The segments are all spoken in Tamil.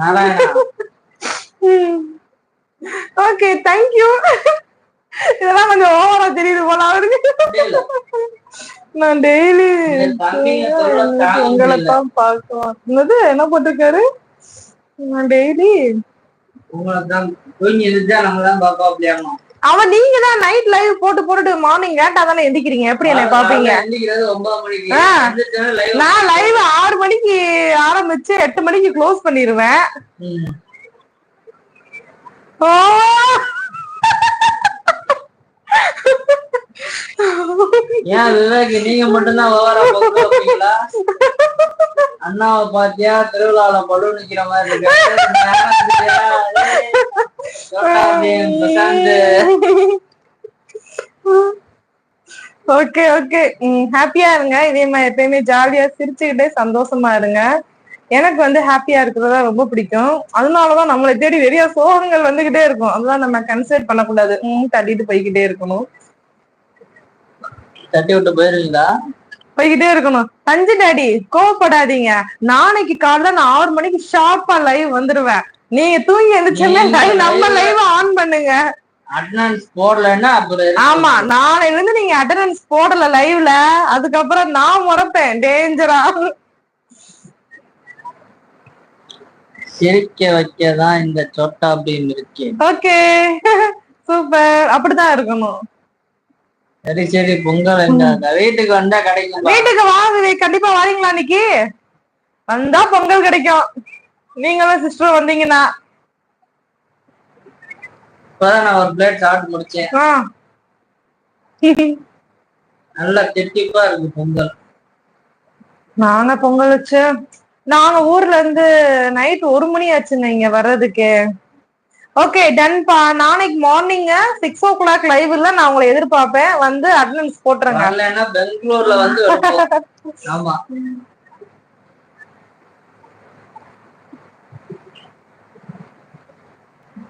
நாராயணா. ஓகே தேங்க்யூ இதெல்லாம் கொஞ்சம் ஓவரா தெரியுது போல அவருக்கு. நான் டெய்லி தாங்க உங்களை. தான் பார்க்கலாம் என்னது? என்ன போட்டிருக்காரு? நான் டெய்லி உங்களை தான் தூங்கி இருந்தா நம்ம தான் பாப்பா அப்படியாமா அவன் நீங்க தான் நைட் லைவ் போட்டு போட்டுட்டு மார்னிங் லேட்டா தானே எந்திக்கிறீங்க? எப்படி என்ன பாப்பீங்க நான் லைவ் ஆறு மணிக்கு ஆரம்பிச்சு எட்டு மணிக்கு க்ளோஸ் பண்ணிடுவேன் ம். ஓ! ஏன் விவேக் நீங்க மட்டும்தான் ஓவரா போக்கு வைப்பீங்களா அண்ணாவை பாத்தியா திருவிழால படு நிக்கிற மாதிரி இருக்கு. ஓகே ஓகே ஹாப்பியா இருங்க. இதே மாதிரி எப்பயுமே ஜாலியா சிரிச்சுக்கிட்டே சந்தோஷமா இருங்க. எனக்கு வந்து ஹாப்பியா இருக்கிறதா ரொம்ப பிடிக்கும். அதனாலதான் நம்மளை தேடி நிறைய சோகங்கள் வந்துகிட்டே இருக்கும். அதெல்லாம் நம்ம கன்சிடர் பண்ணக்கூடாது. ம் தள்ளிட்டு போய்கிட்டே இருக்கணும். தட்டி விட்டு போயிருவீங்களா? போய்கிட்டே இருக்கணும். தஞ்சு டாடி கோவப்படாதீங்க. நாளைக்கு காலைல நான் ஆறு மணிக்கு ஷார்ப்பா லைவ் வந்துருவேன். நீங்க தூங்கி live நம்ம லைவ் ஆன் பண்ணுங்க. அட்டனன்ஸ் போடலன்னா ஆமா நாளைல இருந்து நீங்க அட்டண்டன்ஸ் போடல லைவ்ல அதுக்கப்புறம் நான் முறைப்பேன். டேஞ்சரா சிரிக்க வைக்கதான் இந்த சொட்டா பீம் இருக்கேன் ஓகே சூப்பர் அப்படிதான் இருக்கணும். சரி சரி. பொங்கல் வீட்டுக்கு வந்தா கிடைக்கும்? வீட்டுக்கு வாங்க கண்டிப்பா வாரீங்களா இன்னைக்கு வந்தா பொங்கல் கிடைக்கும். நீங்களும் சிஸ்டர் வந்தீங்கன்னா. நான் ஒரு பிளேட் சாப்பிட்டு முடிச்சேன். நல்லா திட்டிப்பா இருக்கு பொங்கல். நாங்க பொங்கல் வச்சு நாங்க ஊர்ல இருந்து நைட் ஒரு மணி ஆச்சுங்க இங்க வர்றதுக்கு. ஓகே டன்பா நாளைக்கு மார்னிங் சிக்ஸ் ஓ கிளாக் லைவ்ல நான் உங்களை எதிர்பார்ப்பேன். வந்து அட்டண்டன்ஸ் போட்டுருங்க. பெங்களூர்ல வந்து. ஆமா.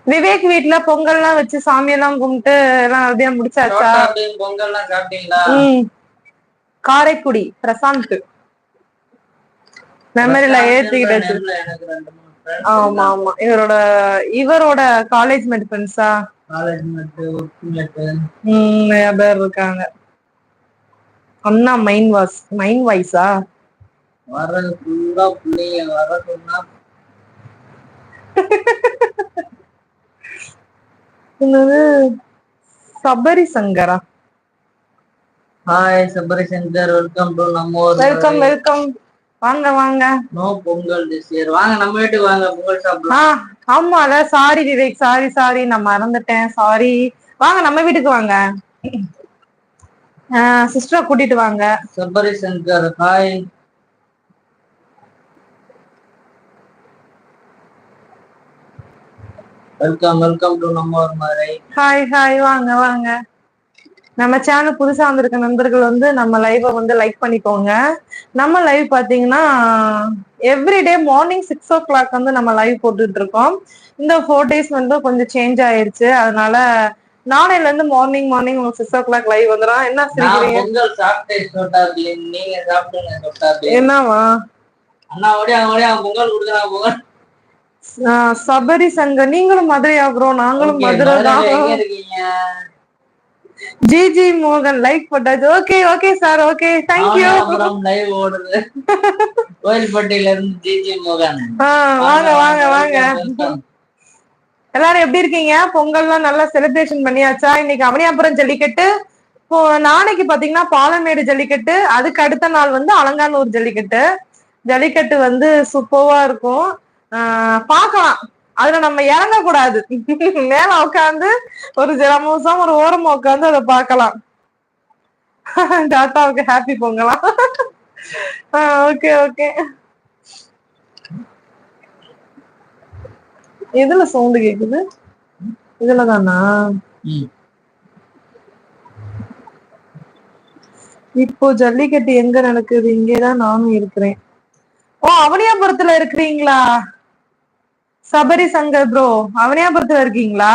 விவேக் வீட்ல பொங்கல்லாம் வச்சு சாமியெல்லாம் கும்பிட்டு எல்லாம் அப்படியே முடிச்சாச்சா? சோட்டா பீம் பொங்கல்லாம் சாப்பிட்டீங்களா? ம். காரைக்குடி பிரசாந்த் மெமரியில ஏத்திக்கிட்டு வச்சு நேர்ல எனக்கு ரெண்டு மூணு friends ஆமா ஆமா. இவரோட இவரோட காலேஜ் மேட் ஃப்ரெண்ட்ஸா நிறைய பேர் இருக்காங்க. அண்ணா மைண்ட் வாஸ் மைண்ட் வாய்ஸா வர ஃபுல்லா பிள்ளைங்க வர என்னது? சபரி சங்கரா? Hi Sabari Shankar. Welcome to நம்ம ஊர் வெல்கம் வெல்கம் வாங்க வாங்க. நோ பொங்கல் திஸ் இயர் வாங்க நம்ம வீட்டுக்கு வாங்க. பொங்கல் சாப்பிடலாம். ஆ ஆமால. சாரி விவேக். சாரி சாரி நான் மறந்துட்டேன். சாரி வாங்க நம்ம வீட்டுக்கு வாங்க. சிஸ்டரை கூட்டிட்டு வாங்க. Sabari Shankar hi welcome welcome to நம்ம மதுரை ஹாய் ஹாய் வாங்க வாங்க. நம்ம சேனல் புதுசா வந்திருக்க நண்பர்கள் வந்து நம்ம லைவை வந்து லைக் பண்ணிக்கோங்க. நம்ம லைவ் பாத்தீங்கன்னா everyday morning six o'clock வந்து நம்ம லைவ் போட்டுட்டு இருக்கோம். இந்த ஃபோர் டேஸ் வந்து கொஞ்சம் சேஞ்ச் ஆயிருச்சு. அதனால நாளையில இருந்து மார்னிங் மார்னிங் உங்களுக்கு சிக்ஸ் ஓ கிளாக் லைவ் வந்துடும் என்ன சிரிக்கிறீங்க என்னவா அண்ணா ஓடி அவங்க பொங்கல் கொடுக்குறாங்க பொங்கல். சபரி சங்கம் நீங்களும் மதுரை ஆகுறோம். நாங்களும் மதுரை தான். ஜி ஜி மோகன் லைக் போட்டாச்சு. Okay okay sir okay. Thank you அப்புறம் லைவ் ஓடுது. கோயில்பட்டியில இருந்து ஜிஜி மோகன். வாங்க வாங்க வாங்க எல்லாரும் எப்படி இருக்கீங்க? பொங்கல்லாம் நல்லா செலிப்ரேஷன் பண்ணியாச்சா? இன்னைக்கு அவனியாபுரம் ஜல்லிக்கட்டு. இப்போ நாளைக்கு பாத்தீங்கன்னா பாலமேடு ஜல்லிக்கட்டு. அதுக்கு அடுத்த நாள் வந்து அலங்காநல்லூர் ஜல்லிக்கட்டு. ஜல்லிக்கட்டு வந்து சூப்பர்வா இருக்கும். ஆஹ் பார்க்கலாம். அதுல நம்ம இறங்க கூடாது. மேல உட்காந்து ஒரு ஜலமோசம் ஒரு ஓரமா உட்காந்து அதை பார்க்கலாம். டாட்டாவுக்கு ஹாப்பி பொங்கலாம். ஓகே ஓகே எதுல சவுண்ட் கேக்குது? இதுல தானா இப்போ ஜல்லிக்கட்டு எங்க நடக்குது? இங்கேதான் நானும் இருக்கிறேன். ஓ அவனியாபுரத்துல இருக்கிறீங்களா? சபரி சங்கர் ப்ரோ அவனியாபுரத்துல இருக்கீங்களா?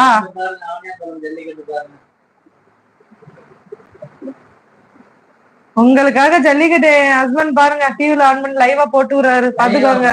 உங்களுக்காக ஜல்லிக்கட்டு ஹஸ்பண்ட் பாருங்க டிவில ஆன் பண்ணி லைவா போட்டு விடுறாரு. பாத்துக்கோங்க.